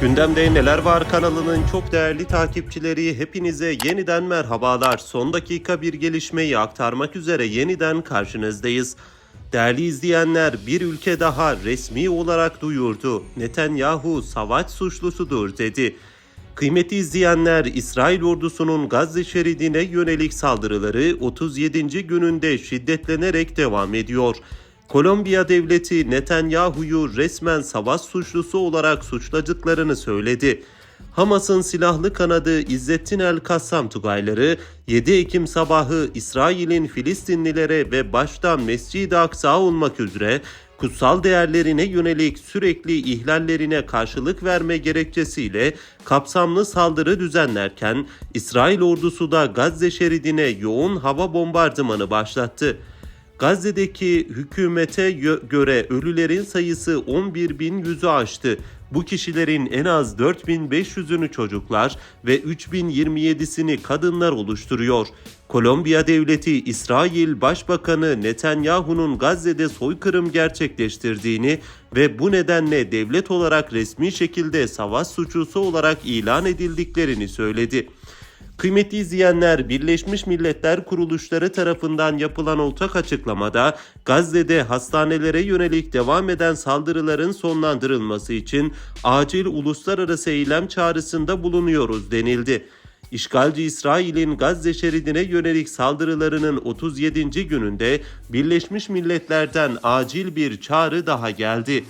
Gündemde Neler Var kanalının çok değerli takipçileri hepinize yeniden merhabalar. Son dakika bir gelişmeyi aktarmak üzere yeniden karşınızdayız. Değerli izleyenler bir ülke daha resmi olarak duyurdu. Netanyahu savaş suçlusudur dedi. Kıymetli izleyenler, İsrail ordusunun Gazze şeridine yönelik saldırıları 37. gününde şiddetlenerek devam ediyor. Kolombiya devleti Netanyahu'yu resmen savaş suçlusu olarak suçladıklarını söyledi. Hamas'ın silahlı kanadı İzzettin El Kassam Tugayları 7 Ekim sabahı İsrail'in Filistinlilere ve başta Mescid-i Aksa olmak üzere kutsal değerlerine yönelik sürekli ihlallerine karşılık verme gerekçesiyle kapsamlı saldırı düzenlerken İsrail ordusu da Gazze şeridine yoğun hava bombardımanı başlattı. Gazze'deki hükümete gö- göre ölülerin sayısı 11.100'ü aştı. Bu kişilerin en az 4500'ünü çocuklar ve 3027'sini kadınlar oluşturuyor. Kolombiya devleti İsrail Başbakanı Netanyahu'nun Gazze'de soykırım gerçekleştirdiğini ve bu nedenle devlet olarak resmi şekilde savaş suçlusu olarak ilan edildiklerini söyledi. Kıymetli izleyenler, Birleşmiş Milletler kuruluşları tarafından yapılan ortak açıklamada Gazze'de hastanelere yönelik devam eden saldırıların sonlandırılması için acil uluslararası eylem çağrısında bulunuyoruz denildi. İşgalci İsrail'in Gazze şeridine yönelik saldırılarının 37. gününde Birleşmiş Milletler'den acil bir çağrı daha geldi.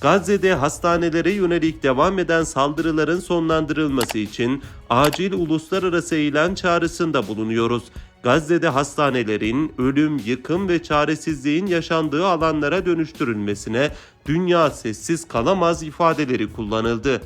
Gazze'de hastanelere yönelik devam eden saldırıların sonlandırılması için acil uluslararası eylem çağrısında bulunuyoruz. Gazze'de hastanelerin ölüm, yıkım ve çaresizliğin yaşandığı alanlara dönüştürülmesine dünya sessiz kalamaz ifadeleri kullanıldı.